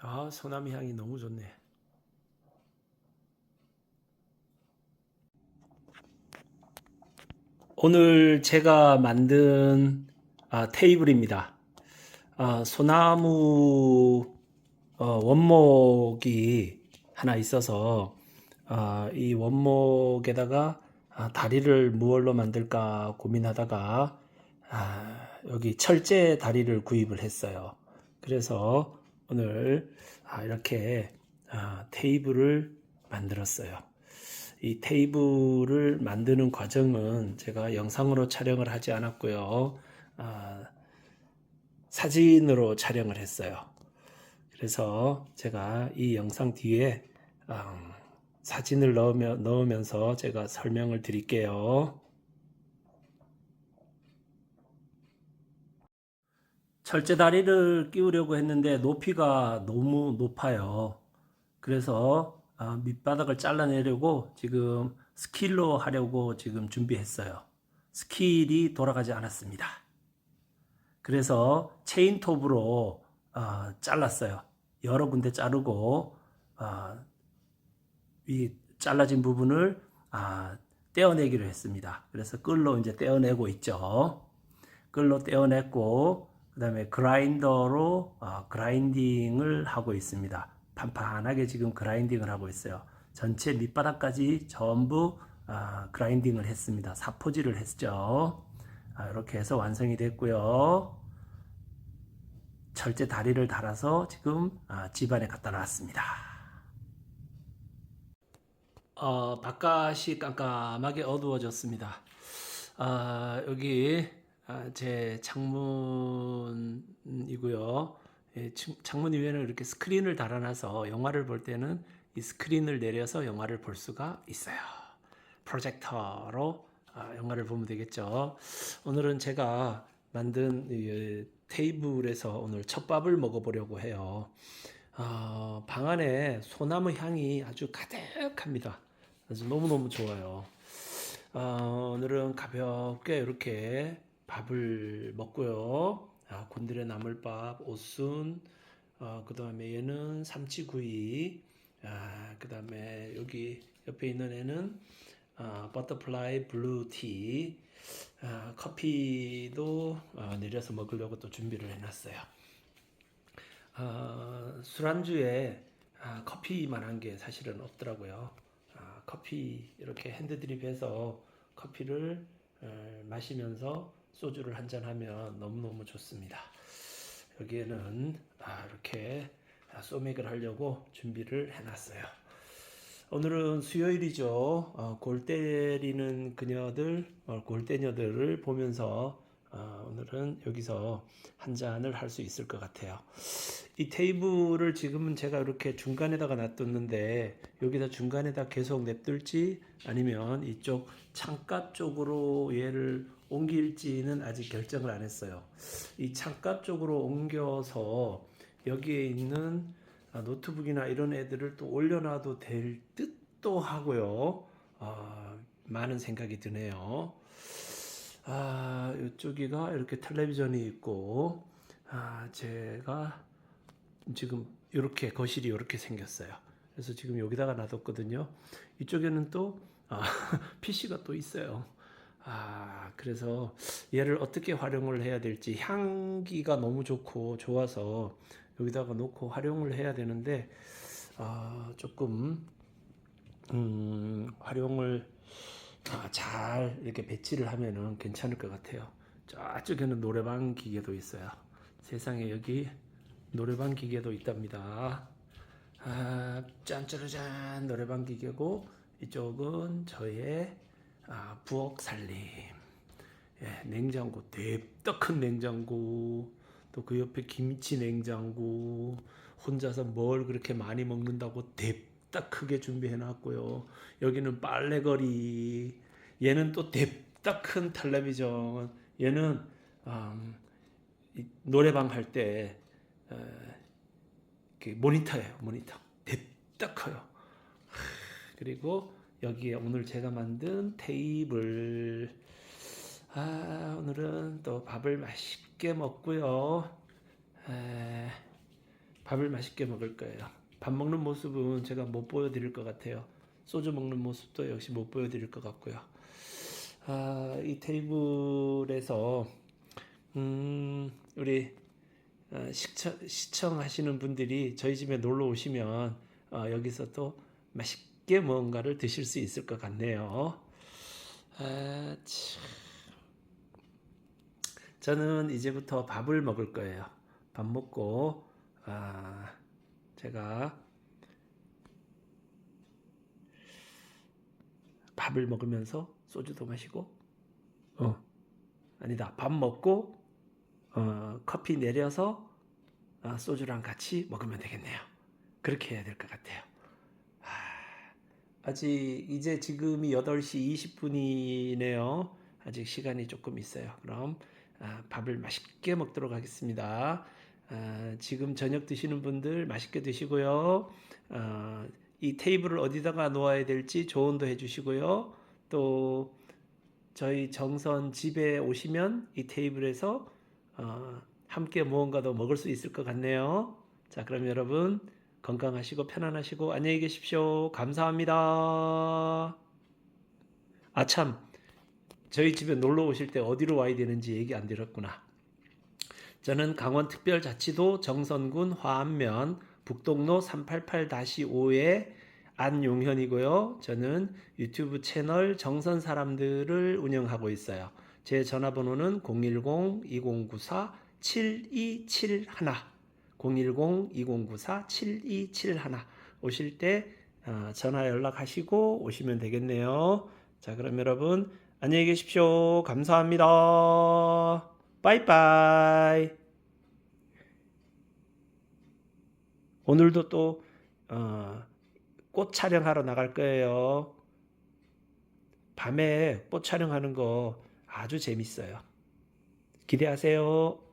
아, 소나무 향이 너무 좋네. 오늘 제가 만든 아, 테이블입니다. 아, 소나무 어, 원목이 하나 있어서 아, 이 원목에다가 아, 다리를 무얼로 만들까 고민하다가 아, 여기 철제 다리를 구입을 했어요. 그래서 오늘 아, 이렇게 아, 테이블을 만들었어요. 이 테이블을 만드는 과정은 제가 영상으로 촬영을 하지 않았고요. 아, 사진으로 촬영을 했어요. 그래서 제가 이 영상 뒤에 음, 사진을 넣으면서 제가 설명을 드릴게요. 철제 다리를 끼우려고 했는데 높이가 너무 높아요. 그래서 아, 밑바닥을 잘라내려고 지금 스킬로 하려고 지금 준비했어요. 스킬이 돌아가지 않았습니다. 그래서 체인톱으로 아, 잘랐어요. 여러 군데 자르고 아, 이 잘라진 부분을 아, 떼어내기로 했습니다. 그래서 끌로 이제 떼어내고 있죠. 끌로 떼어냈고 그 다음에 그라인더로 아, 그라인딩을 하고 있습니다. 판판하게 지금 그라인딩을 하고 있어요. 전체 밑바닥까지 전부 아, 그라인딩을 했습니다. 사포질을 했죠. 아, 이렇게 해서 완성이 됐고요. 철제 다리를 달아서 지금 아, 집안에 갖다 놨습니다. 어, 바깥이 깜깜하게 어두워졌습니다. 아, 여기 아, 제 창문이고요. 예, 층- 창문 위에는 이렇게 스크린을 달아놔서 영화를 볼 때는 이 스크린을 내려서 영화를 볼 수가 있어요. 프로젝터로 아, 영화를 보면 되겠죠. 오늘은 제가 만든 이 테이블에서 오늘 첫밥을 먹어보려고 해요. 어, 방 안에 소나무 향이 아주 가득합니다. 아주 너무너무 좋아요. 어, 오늘은 가볍게 이렇게 밥을 먹고요. 아, 곤드레 나물밥, 오순, 어, 그 다음에 얘는 삼치구이, 아, 그 다음에 여기 옆에 있는 애는 아, 버터플라이 블루티, 아, 커피도 아, 내려서 먹으려고 또 준비를 해놨어요. 아, 술안주에 아, 커피만한 게 사실은 없더라고요. 아, 커피 이렇게 핸드드립해서 커피를 어, 마시면서 소주를 한 잔 하면 너무너무 좋습니다. 여기에는 아, 이렇게 아, 소맥을 하려고 준비를 해놨어요. 오늘은 수요일이죠. 어, 골 때리는 그녀들, 어, 골대녀들을 보면서 어, 오늘은 여기서 한 잔을 할 수 있을 것 같아요. 이 테이블을 지금은 제가 이렇게 중간에다가 놔뒀는데 여기다 중간에다 계속 냅둘지 아니면 이쪽 창가 쪽으로 얘를 옮길지는 아직 결정을 안 했어요. 이 창가 쪽으로 옮겨서 여기에 있는 아, 노트북이나 이런 애들을 또 올려놔도 될 듯도 하고요. 아, 많은 생각이 드네요. 아, 이쪽이가 이렇게 텔레비전이 있고, 아, 제가 지금 이렇게 거실이 이렇게 생겼어요. 그래서 지금 여기다가 놔뒀거든요. 이쪽에는 또 아, PC가 또 있어요. 아, 그래서 얘를 어떻게 활용을 해야 될지 향기가 너무 좋고 좋아서 여기다가 놓고 활용을 해야 되는데 아, 조금 음, 활용을 아, 잘 이렇게 배치를 하면은 괜찮을 것 같아요. 저쪽에는 노래방 기계도 있어요. 세상에 여기 노래방 기계도 있답니다. 아, 짠짜르짠 노래방 기계고 이쪽은 저의 아, 부엌 살림. 예, 냉장고. 대떡 큰 냉장고. 또 그 옆에 김치 냉장고. 혼자서 뭘 그렇게 많이 먹는다고 대딱 크게 준비해 놨고요. 여기는 빨래거리. 얘는 또 대딱 큰 텔레비전. 얘는 음, 이 노래방 할 때 모니터예요 모니터. 대딱 커요. 하, 그리고 여기에 오늘 제가 만든 테이블 아 오늘은 또 밥을 맛있게 먹고요 에, 밥을 맛있게 먹을 거예요. 밥 먹는 모습은 제가 못 보여드릴 것 같아요. 소주 먹는 모습도 역시 못 보여드릴 것 같고요. 아, 이 테이블에서 음, 우리 어, 시청, 시청하시는 분들이 저희 집에 놀러 오시면 어, 여기서 또 맛있게 뭔가를 드실 수 있을 것 같네요. 아, 참. 저는 이제부터 밥을 먹을 거예요. 밥 먹고 아, 제가 밥을 먹으면서 소주도 마시고 어 아니다 밥 먹고 어, 커피 내려서 어, 소주랑 같이 먹으면 되겠네요. 그렇게 해야 될 것 같아요. 아, 아직 이제 지금이 8시 20분이네요. 아직 시간이 조금 있어요. 그럼 아, 밥을 맛있게 먹도록 하겠습니다. 아, 지금 저녁 드시는 분들 맛있게 드시고요. 아, 이 테이블을 어디다가 놓아야 될지 조언도 해주시고요. 또 저희 정선 집에 오시면 이 테이블에서 어, 함께 무언가도 먹을 수 있을 것 같네요. 자, 그럼 여러분 건강하시고 편안하시고 안녕히 계십시오. 감사합니다. 아, 참. 저희 집에 놀러 오실 때 어디로 와야 되는지 얘기 안 드렸구나. 저는 강원특별자치도 정선군 화암면 북동로 388-5의 안용현이고요. 저는 유튜브 채널 정선 사람들을 운영하고 있어요. 제 전화번호는 010-2094-7271 010-2094-7271 오실 때 어, 전화 연락하시고 오시면 되겠네요. 자, 그럼 여러분 안녕히 계십시오. 감사합니다. 빠이빠이. 오늘도 또 어, 꽃 촬영하러 나갈 거예요. 밤에 꽃 촬영하는 거 아주 재밌어요. 기대하세요.